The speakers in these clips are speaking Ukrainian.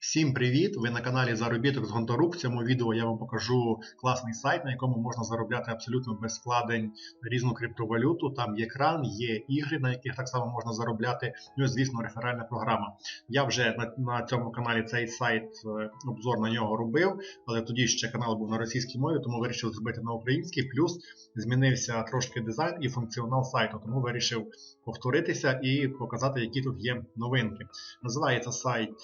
Всім привіт! Ви на каналі Заробіток з Гонторук. В цьому відео я вам покажу класний сайт, на якому можна заробляти абсолютно без вкладень різну криптовалюту. Там є кран, є ігри, на яких так само можна заробляти. Ну і звісно, реферальна програма. Я вже на, на цьому каналі цей сайт е, обзор на нього робив, але тоді ще канал був на російській мові, тому вирішив зробити на українській. Плюс змінився трошки дизайн і функціонал сайту, тому вирішив повторитися і показати, які тут є новинки. Називається сайт.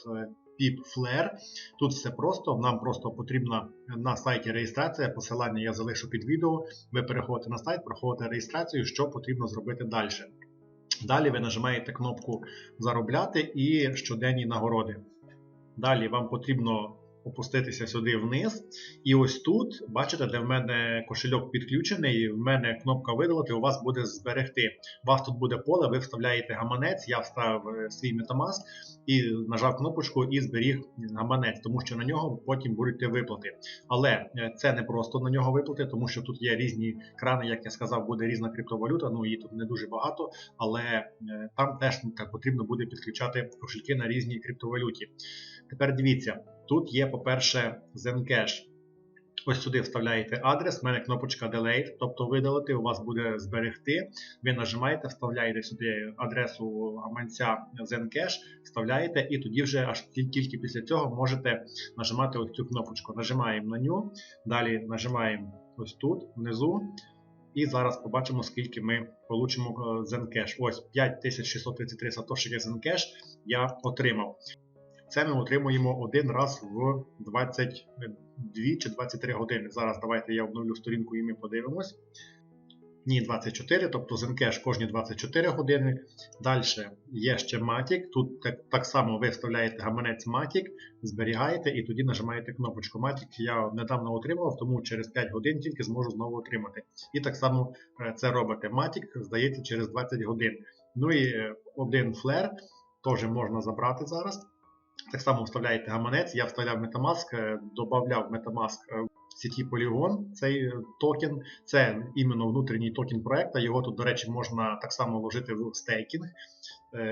Е, PipFlare. Тут все просто, нам просто потрібна на сайті реєстрація. Посилання я залишу під відео. Ви переходите на сайт, проходите реєстрацію, що потрібно зробити далі. Далі ви нажимаєте кнопку Заробляти і щоденні нагороди. Далі вам потрібно опуститися сюди вниз. І ось тут, бачите, де в мене кошельок підключений, в мене кнопка видалити, у вас буде зберегти. У вас тут буде поле, ви вставляєте гаманець, я вставив е, свій Metamask і нажав кнопочку і зберіг гаманець, тому що на нього потім будуть виплати. Але е, це не просто на нього виплати, тому що тут є різні крани, як я сказав, буде різна криптовалюта, ну її тут не дуже багато, але е, там теж так, потрібно буде підключати кошельки на різній криптовалюті. Тепер дивіться, тут є, по-перше, Zencash. Ось сюди вставляєте адрес, в мене кнопочка Delete, тобто видалити, у вас буде зберегти. Ви нажимаєте, вставляєте сюди адресу гаманця Zencash, вставляєте, і тоді вже аж тільки після цього можете нажимати ось цю кнопочку. Нажимаємо на ню, далі нажимаємо ось тут, внизу. І зараз побачимо, скільки ми получимо Zencash. Ось 5633 сатошики Zencash я отримав. Це ми отримуємо один раз в 22 чи 23 години. Зараз давайте я обновлю сторінку і ми подивимось. Ні, 24, тобто Zencash кожні 24 години. Далі є ще Matic. Тут так, так само ви вставляєте гаманець Matic, зберігаєте і тоді нажимаєте кнопочку Matic. Я недавно отримав, тому через 5 годин тільки зможу знову отримати. І так само це робите. Matic, здається, через 20 годин. Ну і один флер теж можна забрати зараз. Так само вставляєте гаманець, я вставляв Metamask, додавав Metamask в сіті Polygon цей токен. Це іменно внутрішній токен проекту. Його тут, до речі, можна так само вложити в стейкінг.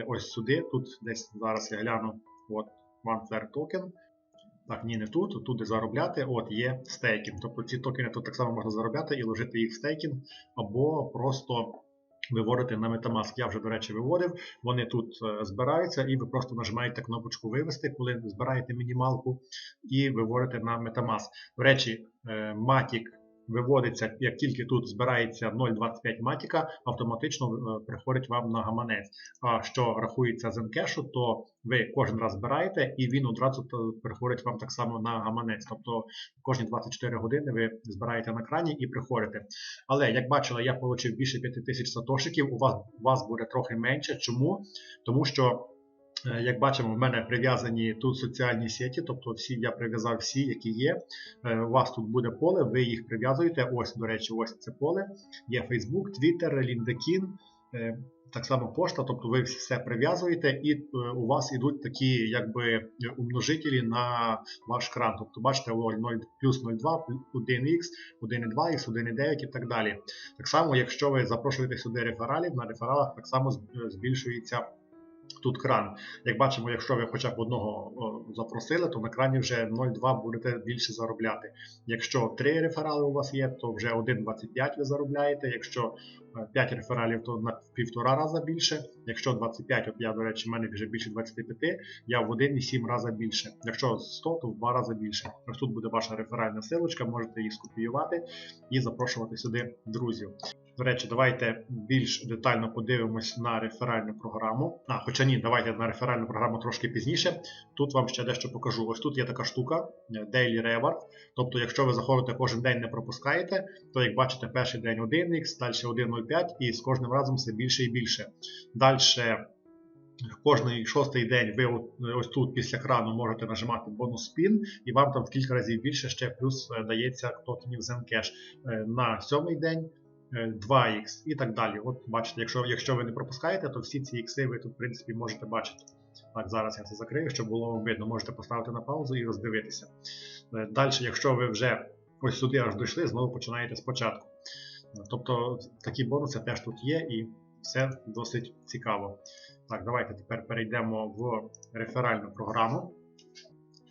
Ось сюди. Тут десь зараз я гляну. От OneFlare токен. Так, ні, не тут, тут де заробляти, от є стейкінг. Тобто ці токени тут так само можна заробляти і ложити їх в стейкінг, або просто виводити на Metamask. Я вже, до речі, виводив. Вони тут е, збираються, і ви просто нажимаєте кнопочку вивести, коли збираєте мінімалку, і виводите на Metamask. До речі, е, Matic виводиться, як тільки тут збирається 0,25 матіка, автоматично е, приходить вам на гаманець. А що рахується з Zcash, то ви кожен раз збираєте, і він одразу приходить вам так само на гаманець. Тобто кожні 24 години ви збираєте на крані і приходите. Але як бачили, я отримав більше 5000 сатошиків, у вас, у вас буде трохи менше. Чому? Тому що. Як бачимо, в мене прив'язані тут соціальні сеті, тобто всі я прив'язав всі, які є. У вас тут буде поле, ви їх прив'язуєте. Ось, до речі, ось це поле. Є Facebook, Twitter, LinkedIn, так само пошта, тобто ви все прив'язуєте, і у вас йдуть такі якби умножителі на ваш кран. Тобто, бачите, 0, плюс 0,2, 1х, 1,2х, 1,9 і так далі. Так само, якщо ви запрошуєте сюди рефералів, на рефералах так само збільшується. Тут кран. Як бачимо, якщо ви хоча б одного запросили, то на крані вже 0,2 будете більше заробляти. Якщо 3 реферали у вас є, то вже 1,25 ви заробляєте. Якщо 5 рефералів, то на півтора рази більше. Якщо 25, от я, до речі, в мене вже більше 25, я в 1,7 рази більше. Якщо 100, то в 2 рази більше. Ось тут буде ваша реферальна силочка, можете її скопіювати і запрошувати сюди друзів. До речі, давайте більш детально подивимось на реферальну програму. А, хоча ні, давайте на реферальну програму трошки пізніше. Тут вам ще дещо покажу. Ось тут є така штука Daily Reward. Тобто, якщо ви заходите кожен день не пропускаєте, то як бачите, перший день 1х, далі 1.05 і з кожним разом все більше і більше. Далі. Кожний шостий день ви ось тут після крану можете нажимати бонус спін, і вам там в кілька разів більше ще плюс дається токенів Zencash. На сьомий день 2х і так далі. От бачите, якщо якщо ви не пропускаєте, то всі ці ікси ви тут в принципі можете бачити. Так, зараз я це закрию, щоб було вам видно, можете поставити на паузу і роздивитися. Далі, якщо ви вже ось сюди аж дійшли, знову починаєте спочатку. Тобто такі бонуси теж тут є і все досить цікаво. Так, давайте тепер перейдемо в реферальну програму.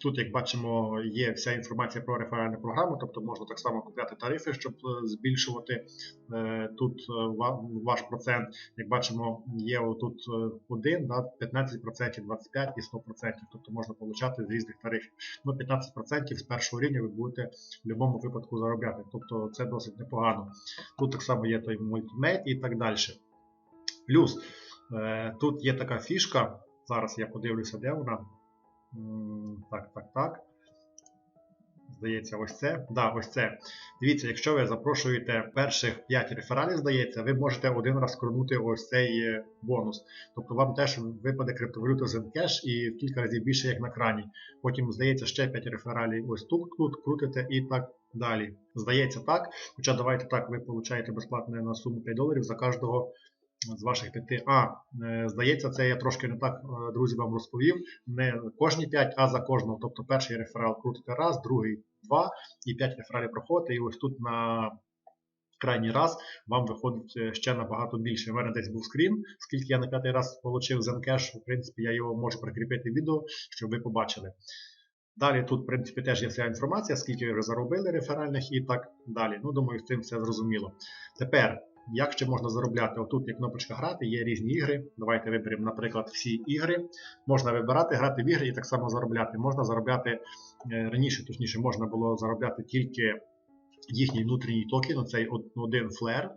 Тут, як бачимо, є вся інформація про реферальну програму, тобто можна так само купляти тарифи, щоб е, збільшувати е, тут е, ваш процент. Як бачимо, є тут 1, 15%, 25% і 100%, тобто можна получати з різних тарифів. Ну, 15% з першого рівня ви будете в будь-якому випадку заробляти. Тобто це досить непогано. Тут так само є той мультимейт і так далі. Плюс тут є така фішка. Зараз я подивлюся, де вона. Так, так, так. Здається, ось це. Да, ось це. Дивіться, якщо ви запрошуєте перших 5 рефералів, здається, ви можете один раз крутнути ось цей е, бонус. Тобто вам теж випаде криптовалюта Zcash і в кілька разів більше, як на крані. Потім, здається, ще 5 рефералів ось тут, тут крутите і так далі. Здається так. Хоча давайте так, ви получаєте безплатне на суму 5 доларів за кожного з ваших п'яти. А, е, здається, це я трошки не так, е, друзі, вам розповів. Не кожні 5, а за кожного. Тобто перший реферал крутите раз, другий два, і 5 рефералів проходите. І ось тут на крайній раз вам виходить е, ще набагато більше. У мене десь був скрін, скільки я на п'ятий раз отримав Zencash, в принципі, я його можу прикріпити в відео, щоб ви побачили. Далі тут, в принципі, теж є вся інформація, скільки ви вже заробили реферальних і так далі. Ну, думаю, з цим все зрозуміло. Тепер, як ще можна заробляти? Отут є кнопочка грати, є різні ігри. Давайте виберемо, наприклад, всі ігри. Можна вибирати, грати в ігри і так само заробляти. Можна заробляти е, раніше, точніше, можна було заробляти тільки їхній внутрішній токен, оцей один флер.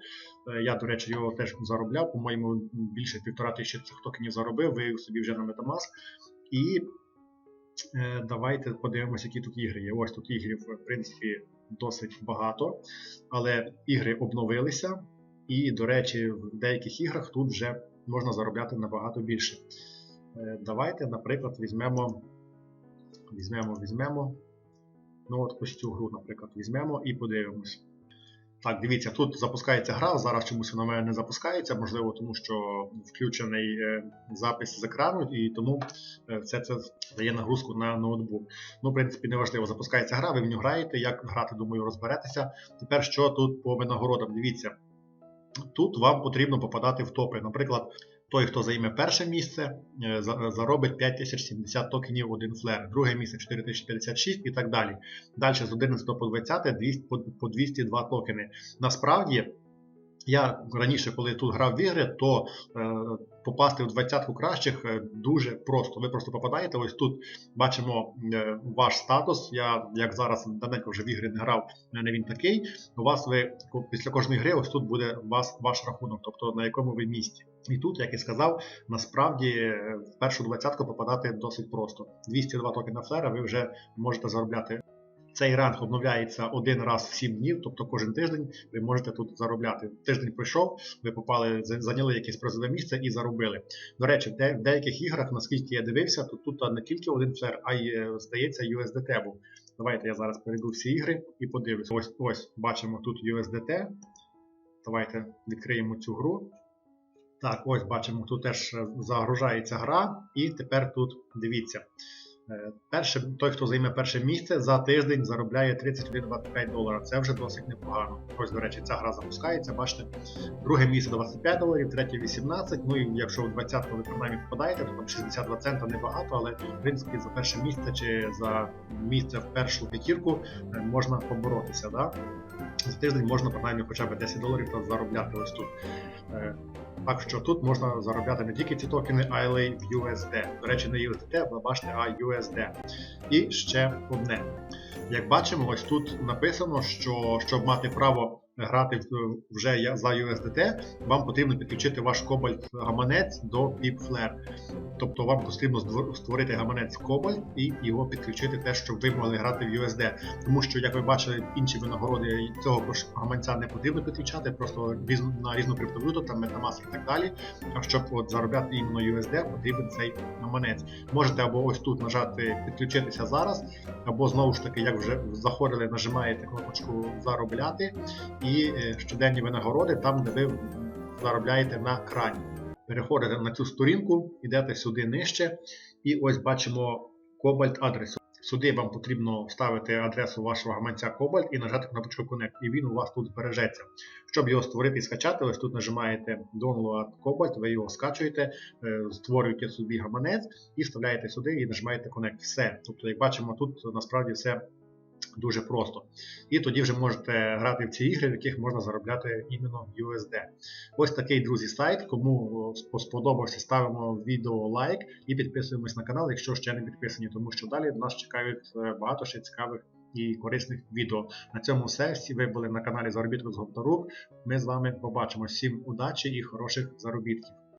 Е, Я, до речі, його теж заробляв, по-моєму, більше півтора тисячі цих токенів заробив, вивів собі вже на Metamask. І Е, Давайте подивимося, які тут ігри є. Ось тут ігрів, в принципі, досить багато, але ігри обновилися, і, до речі, в деяких іграх тут вже можна заробляти набагато більше. Е, Давайте, наприклад, візьмемо, візьмемо, візьмемо. Ну, от ось цю гру, наприклад, візьмемо і подивимось. Так, дивіться, тут запускається гра, зараз чомусь вона мене не запускається, можливо, тому що включений е, запис з екрану, і тому е, все це дає нагрузку на ноутбук. Ну, в принципі, неважливо, запускається гра, ви в нього граєте, як грати, думаю, розберетеся. Тепер що тут по винагородам? Дивіться, тут вам потрібно попадати в топи. Наприклад, той, хто займе перше місце, е, за- заробить 5070 токенів один флер, друге місце 4056 і так далі. Далі з 11 по 20 200, по- по 202 токени. Насправді, я раніше, коли тут грав в ігри, то е, попасти в двадцятку кращих е, дуже просто. Ви просто попадаєте. Ось тут бачимо е, ваш статус. Я як зараз давненько вже в ігри не грав, в мене він такий. У вас ви після кожної гри ось тут буде вас, ваш рахунок, тобто на якому ви місці. І тут, як і сказав, насправді е, в першу двадцятку попадати досить просто. 202 токена флера ви вже можете заробляти. Цей ранг обновляється один раз в 7 днів, тобто кожен тиждень ви можете тут заробляти. Тиждень пройшов, ви попали, зайняли якесь призове місце і заробили. До речі, в де- в деяких іграх, наскільки я дивився, то тут не тільки один флер, а й е, здається USDT був. Давайте я зараз перейду всі ігри і подивлюся. Ось ось бачимо тут USDT. Давайте відкриємо цю гру. Так, ось бачимо, тут теж загружається гра, і тепер тут дивіться. Е, Перше, той, хто займе перше місце за тиждень, заробляє 31,25 долара. Це вже досить непогано. Ось, до речі, ця гра запускається. Бачите, друге місце 25 доларів, третє 18. Ну і якщо в 20 ви принаймні попадаєте, то там 62 цента небагато, але в принципі за перше місце чи за місце в першу п'ятірку е, можна поборотися. Да? За тиждень можна принаймні хоча б 10 доларів заробляти ось тут. Е, Так що тут можна заробляти не тільки ці токени, але й в USD. До речі, не USDT, ви бачите, а USD. І ще одне. Як бачимо, ось тут написано, що щоб мати право грати вже за USDT, вам потрібно підключити ваш Cobalt гаманець до PipFlare. Тобто вам потрібно створити гаманець Cobalt і його підключити те, щоб ви могли грати в USD. Тому що, як ви бачили, інші винагороди цього гаманця не потрібно підключати, просто на різну криптовалюту, там Metamask і так далі. А щоб от заробляти іменно USD, потрібен цей гаманець. Можете або ось тут нажати підключитися зараз, або знову ж таки, як вже заходили, нажимаєте кнопочку заробляти і е, щоденні винагороди там, де ви заробляєте на крані. Переходите на цю сторінку, йдете сюди нижче, і ось бачимо Cobalt адрес. Сюди вам потрібно вставити адресу вашого гаманця Cobalt і нажати кнопочку Connect, і він у вас тут збережеться. Щоб його створити і скачати, ось тут нажимаєте Download Cobalt, ви його скачуєте, е, створюєте собі гаманець і вставляєте сюди і нажимаєте Connect. Все. Тобто, як бачимо, тут насправді все дуже просто. І тоді вже можете грати в ці ігри, в яких можна заробляти іменно USD. Ось такий, друзі, сайт. Кому сподобався, ставимо відео лайк і підписуємось на канал, якщо ще не підписані, тому що далі нас чекають е, багато ще цікавих і корисних відео. На цьому все. Всі ви були на каналі Заробіток з Гонтарук. Ми з вами побачимо. Всім удачі і хороших заробітків.